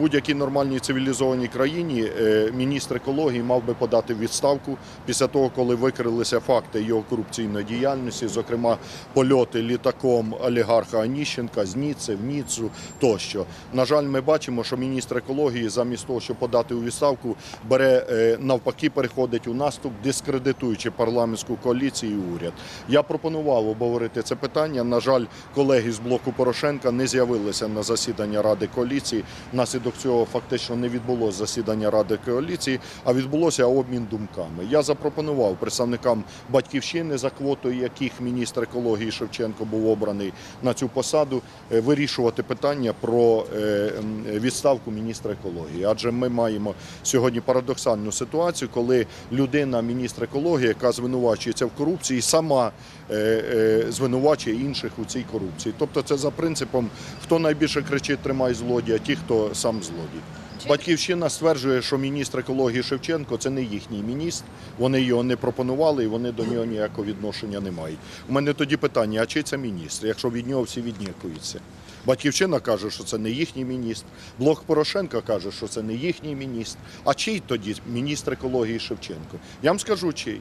будь-якій нормальній цивілізованій країні е, міністр екології мав би подати відставку після того, коли викрилися факти його корупційної діяльності, зокрема польоти літаком олігарха Аніщенка з Ніци в Ніцу тощо. На жаль, ми бачимо, що міністр екології замість того, щоб подати у відставку, бере е, навпаки, переходить у наступ, дискредитуючи парламентську коаліцію і уряд. Я пропонував обговорити це питання. На жаль, колеги з блоку Порошенка не з'явилися на засідання Ради коаліції. Внаслідок цього фактично не відбулося засідання Ради коаліції, а відбулося обмін думками. Я запропонував представникам батьківщини, за квотою яких міністр екології Шевченко був обраний на цю посаду, е, вирішувати питання про е, відставку міністра екології. Адже ми маємо сьогодні парадоксальну ситуацію, коли людина, міністр екології, яка звинувачується в корупції, сама звинувачує інших у цій корупції. Тобто, це за принципом, хто найбільше кричить, тримай злодія, ті, хто сам злодій. Батьківщина стверджує, що міністр екології Шевченко це не їхній міністр. Вони його не пропонували і вони до нього ніякого відношення не мають. У мене тоді питання: а чий це міністр, якщо від нього всі віднікуються? Батьківщина каже, що це не їхній міністр. Блок Порошенка каже, що це не їхній міністр. А чий тоді міністр екології Шевченко? Я вам скажу чий.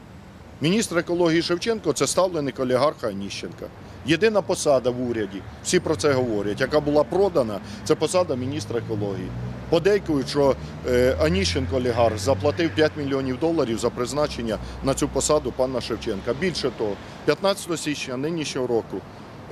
Міністр екології Шевченко це ставленик олігарха Аніщенка. Єдина посада в уряді, всі про це говорять, яка була продана, це посада міністра екології. Подейкують, що е, Аніщенко олігарх заплатив 5 мільйонів доларів за призначення на цю посаду пана Шевченка. Більше того, 15 січня нинішнього року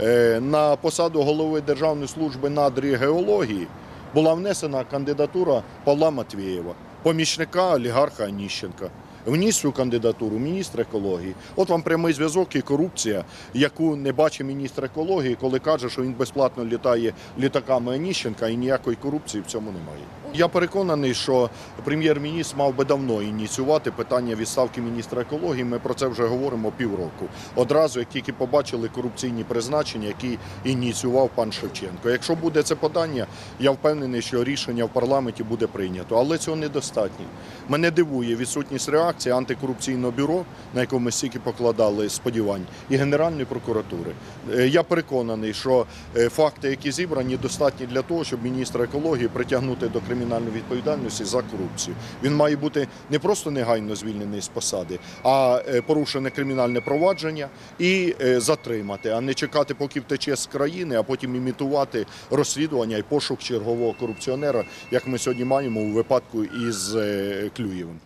е, на посаду голови Державної служби надрі геології була внесена кандидатура Павла Матвієва, помічника олігарха Аніщенка. Вніс цю кандидатуру міністр екології. От вам прямий зв'язок і корупція, яку не бачить міністр екології, коли каже, що він безплатно літає літаками Аніщенка і ніякої корупції в цьому немає. Я переконаний, що прем'єр-міністр мав би давно ініціювати питання відставки міністра екології. Ми про це вже говоримо півроку. Одразу, як тільки побачили корупційні призначення, які ініціював пан Шевченко. Якщо буде це подання, я впевнений, що рішення в парламенті буде прийнято. Але цього недостатньо. Мене дивує відсутність реакції антикорупційного бюро, на якому ми стільки покладали сподівань, і Генеральної прокуратури. Е, Я переконаний, що е, факти, які зібрані, достатні для того, щоб міністра екології притягнути до кримінальної відповідальності за корупцію. Він має бути не просто негайно звільнений з посади, а е, порушене кримінальне провадження і е, затримати, а не чекати, поки втече з країни, а потім імітувати розслідування і пошук чергового корупціонера, як ми сьогодні маємо у випадку із е, Клюєвим.